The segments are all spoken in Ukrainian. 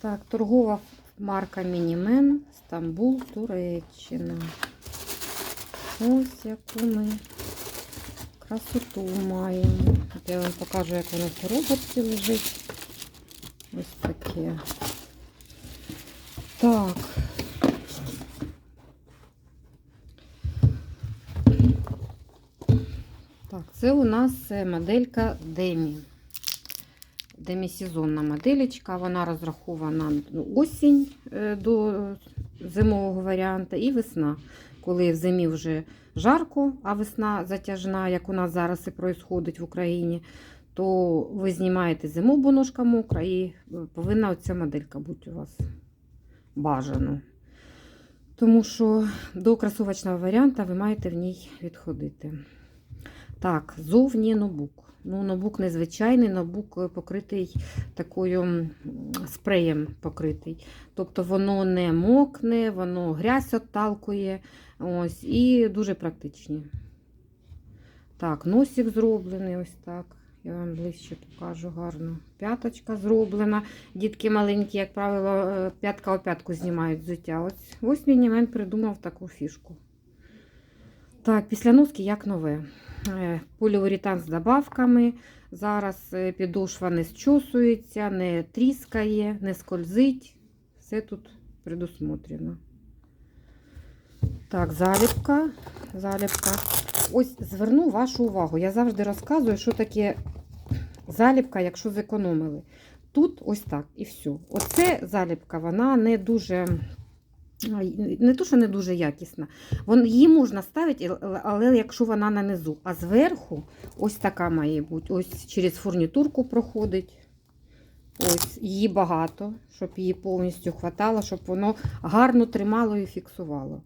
Так, торгова марка Мінімен, Стамбул, Туреччина. Ось яку ми красоту маємо. Я вам покажу, як воно в коробочці лежить. Ось таке. Так. Так, це у нас е, моделька Демі. Демісезонна моделечка. Вона розрахована осінь е, до зимового варіанту і весна. Коли в зимі вже жарко, а весна затяжна, як у нас зараз і відбувається в Україні, то ви знімаєте зиму, бо ножка мокра, і е, повинна оця моделька бути у вас бажано. Тому що до кросовочного варіанту ви маєте в ній відходити. Так, зовні ноутбук. Ну, ноутбук незвичайний, ноутбук е, покритий такою спреєм покритий. Тобто воно не мокне, воно грязь отталкує. Ось, і дуже практичні. Так, носик зроблений ось так. Я вам ближче покажу гарно. П'яточка зроблена. Дітки маленькі, як правило, е, п'ятка о п'ятку знімають взуття. Ось, ось Мінімен придумав таку фішку. Так, після носки як нове. Е, Поліуретан з добавками. Зараз е, підошва не зчосується, не тріскає, не скользить. Все тут предусмотрено. Так, заліпка. Заліпка. Ось зверну вашу увагу. Я завжди розказую, що таке заліпка, якщо зекономили. Тут ось так і все. Оце заліпка, вона не дуже. Не то, що не дуже якісна. Вон, її можна ставити, але- якщо вона на низу. А зверху ось така має бути. Ось через фурнітурку проходить. Ось її багато, щоб її повністю хватало, щоб воно гарно тримало і фіксувало.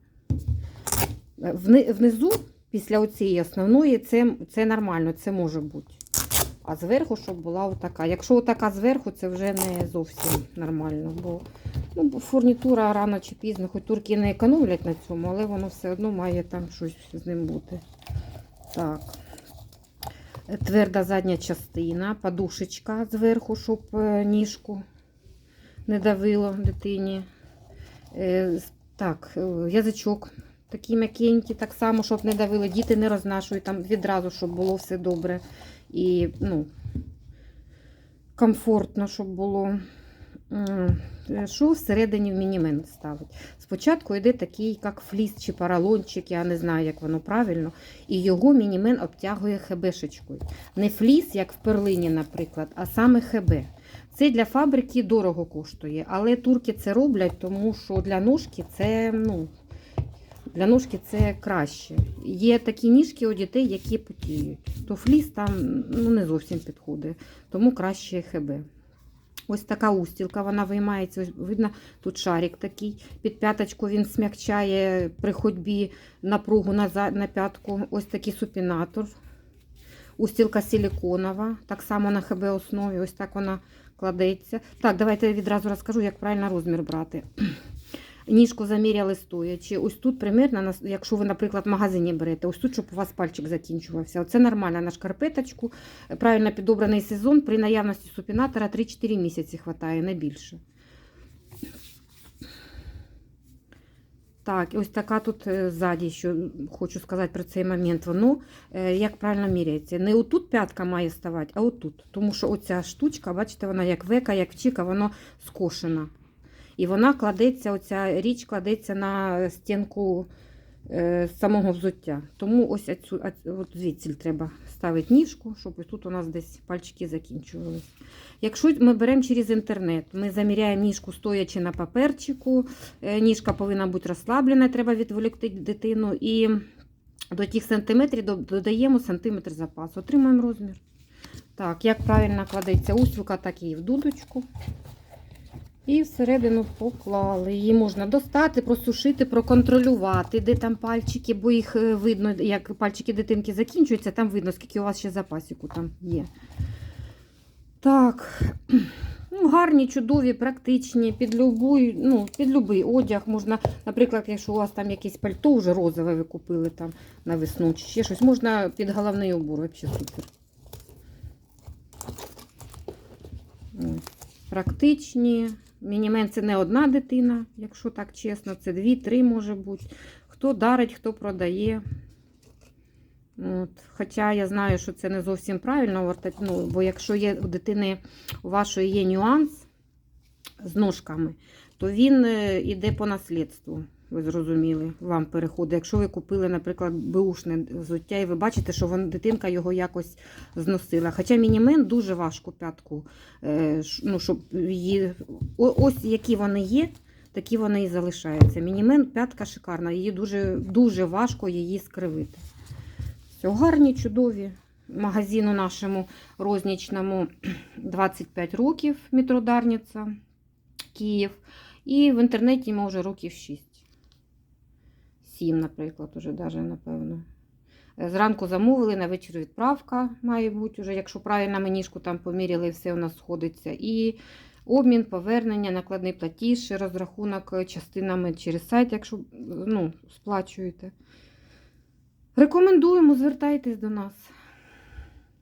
Внизу, після оцієї основної, це, це нормально, це може бути. А зверху, щоб була отака. Якщо отака зверху, це вже не зовсім нормально. Бо, ну, фурнітура рано чи пізно, хоч турки не економлять на цьому, але воно все одно має там щось з ним бути. Так. Тверда задня частина, подушечка зверху, щоб е, ніжку не давило дитині. Е, Так, е, язичок такий м'якенький, так само, щоб не давило. Діти не рознашують там відразу, щоб було все добре. І ну, комфортно, щоб було. Е, Що всередині в мінімен ставить? Спочатку йде такий, як фліс чи поролончик, я не знаю, як воно правильно. І його мінімен обтягує хебешечкою. Не фліс, як в перлині, наприклад, а саме ХБ. Це для фабрики дорого коштує, але турки це роблять, тому що для ножки це, ну, для ножки це краще. Є такі ніжки у дітей, які потіють. То фліс там ну, не зовсім підходить, тому краще ХБ. Ось така устілка, вона виймається. Видно, тут шарик такий. Під п'яточку він смягчає при ходьбі напругу на, на п'ятку. Ось такий супінатор. Устілка силіконова, так само на ХБ основі. Ось так вона кладеться. Так, давайте відразу розкажу, як правильно розмір брати. Ніжку заміряли стоячи. Ось тут примірно, якщо ви, наприклад, в магазині берете, ось тут, щоб у вас пальчик закінчувався. Це нормально на шкарпеточку. Правильно підобраний сезон. При наявності супінатора 3-4 місяці хватає, не більше. Так, ось така тут е, ззаді, що хочу сказати про цей момент. Воно е, як правильно міряється. Не отут п'ятка має ставати, а отут. Тому що оця штучка, бачите, вона як века, як чіка, воно скошена. І вона кладеться, оця річ кладеться на стінку е, самого взуття. Тому ось оцю, от звідси треба ставити ніжку, щоб тут у нас десь пальчики закінчувались. Якщо ми беремо через інтернет, ми заміряємо ніжку стоячи на паперчику, е, ніжка повинна бути розслаблена, треба відволікти дитину. І до тих сантиметрів додаємо сантиметр запасу. Отримуємо розмір. Так, як правильно кладеться устілка, так і в дудочку. І всередину поклали. Її можна достати, просушити, проконтролювати, де там пальчики, бо їх е, видно, як пальчики дитинки закінчуються, там видно, скільки у вас ще запасіку там є. Так, ну, гарні, чудові, практичні, під любий, ну, під любий одяг. Можна, наприклад, якщо у вас там якесь пальто вже розове ви купили там на весну чи ще щось, можна під головний убор, взагалі супер. Практичні, Мінімен це не одна дитина, якщо так чесно, це дві-три може бути. Хто дарить, хто продає. От. Хоча я знаю, що це не зовсім правильно, ну, бо якщо є у дитини у вашої є нюанс з ножками, то він е, іде по наслідству. Ви зрозуміли, вам переходить. Якщо ви купили, наприклад, беушне взуття, і ви бачите, що вон, дитинка його якось зносила. Хоча мінімен дуже важко п'ятку, е, ну, щоб її. о- Ось які вони є, такі вони і залишаються. Мінімен п'ятка шикарна, її дуже, дуже важко її скривити. Все, гарні, чудові. Магазину нашому рознічному 25 років, Мітродарниця, Київ. І в інтернеті може років 6. 7, наприклад, уже даже, напевно. Е, Зранку замовили, на вечір відправка має бути, уже, якщо правильно менішку там поміряли, все у нас сходиться. І обмін, повернення, накладний платіж, розрахунок е, частинами через сайт, якщо ну, сплачуєте. Рекомендуємо, звертайтесь до нас.